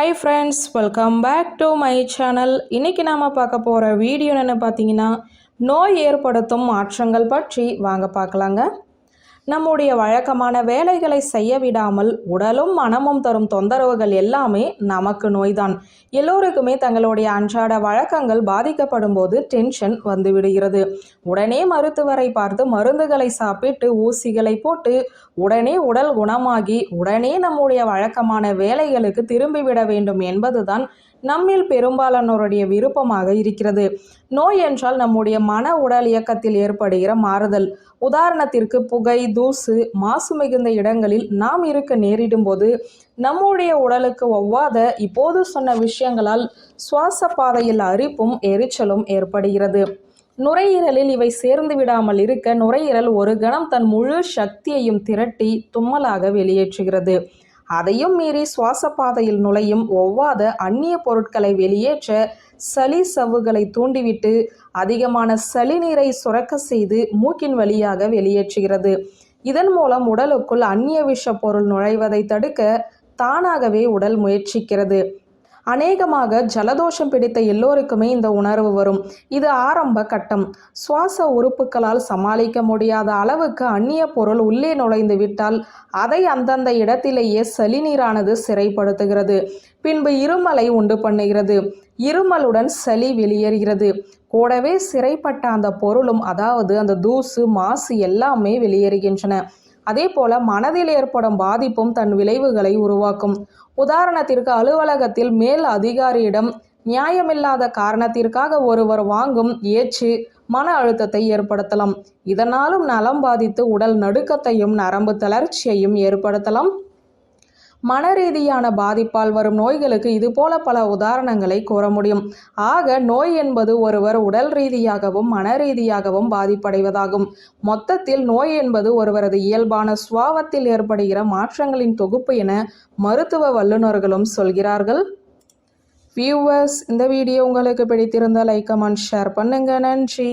Hi friends welcome back to my channel இன்றைக்கி நாம் பார்க்க போகிற வீடியோ என்ன பார்த்தீங்கன்னா நோய் ஏற்படுத்தும் மாற்றங்கள் பற்றி வாங்க பார்க்கலாங்க. நம்முடைய வழக்கமான வேலைகளை செய்ய விடாமல் உடலும் மனமும் தரும் தொந்தரவுகள் எல்லாமே நமக்கு நோய்தான். எல்லோருக்குமே தங்களுடைய அன்றாட வழக்கங்கள் பாதிக்கப்படும் போது டென்ஷன் வந்து விடுகிறது உடனே மருத்துவரை பார்த்து மருந்துகளை சாப்பிட்டு ஊசிகளை போட்டு உடனே உடல் குணமாகி உடனே நம்முடைய வழக்கமான வேலைகளுக்கு திரும்பிவிட வேண்டும் என்பதுதான் நம்மில் பெரும்பாலானோருடைய விருப்பமாக இருக்கிறது. நோய் என்றால் நம்முடைய மன உடல் இயக்கத்தில் ஏற்படுகிற மாறுதல். உதாரணத்திற்கு புகை தூசு மாசு மிகுந்த இடங்களில் நாம் இருக்க நேரிடும் போது நம்முடைய உடலுக்கு ஒவ்வாத இப்போது சொன்ன விஷயங்களால் சுவாச பாதையில் அரிப்பும் எரிச்சலும் ஏற்படுகிறது. நுரையீரலில் இவை சேர்ந்து விடாமல் இருக்க நுரையீரல் ஒரு கணம் தன் முழு சக்தியையும் திரட்டி தும்மலாக வெளியேற்றுகிறது. அதையும் மீறி சுவாச பாதையில் நுழையும் ஒவ்வாத அந்நிய பொருட்களை வெளியேற்ற சளி சவ்வுகளை தூண்டிவிட்டு அதிகமான சளி நீரை சுரக்க செய்து மூக்கின் வழியாக வெளியேற்றுகிறது. இதன் மூலம் உடலுக்குள் அந்நிய விஷ பொருள் நுழைவதை தடுக்க தானாகவே உடல் முயற்சிக்கிறது. அநேகமாக ஜலதோஷம் பிடித்த எல்லோருக்குமே இந்த உணர்வு வரும். இது ஆரம்ப கட்டம். சுவாச உறுப்புகளால் சமாளிக்க முடியாத அளவுக்கு அந்நிய பொருள் உள்ளே நுழைந்து விட்டால் அதை அந்தந்த இடத்திலேயே சளிநீரானது சிறைப்படுத்துகிறது. பின்பு இருமலை உண்டு பண்ணுகிறது. இருமலுடன் சளி வெளியேறுகிறது. கூடவே சிறைப்பட்ட அந்த பொருளும் அதாவது அந்த தூசு மாசு எல்லாமே வெளியேறுகின்றன. அதே போல மனதில் ஏற்படும் பாதிப்பும் தன் விளைவுகளை உருவாக்கும். உதாரணத்திற்கு அலுவலகத்தில் மேல் அதிகாரியிடம் நியாயமில்லாத காரணத்திற்காக ஒருவர் வாங்கும் ஏச்சு மன அழுத்தத்தை ஏற்படுத்தலாம். இதனாலும் நலம் பாதித்து உடல் நடுக்கத்தையும் நரம்பு தளர்ச்சியையும் ஏற்படுத்தலாம். மனரீதியான பாதிப்பால் வரும் நோய்களுக்கு இதுபோல பல உதாரணங்களை கூற முடியும். ஆக நோய் என்பது ஒருவர் உடல் ரீதியாகவும் மன ரீதியாகவும் பாதிப்படைவதாகும். மொத்தத்தில் நோய் என்பது ஒருவரது இயல்பான சுவாவத்தில் ஏற்படுகிற மாற்றங்களின் தொகுப்பு என மருத்துவ வல்லுநர்களும் சொல்கிறார்கள். வியூவர்ஸ் இந்த வீடியோ உங்களுக்கு பிடித்திருந்தால் லைக் கமெண்ட் ஷேர் பண்ணுங்கள் நன்றி.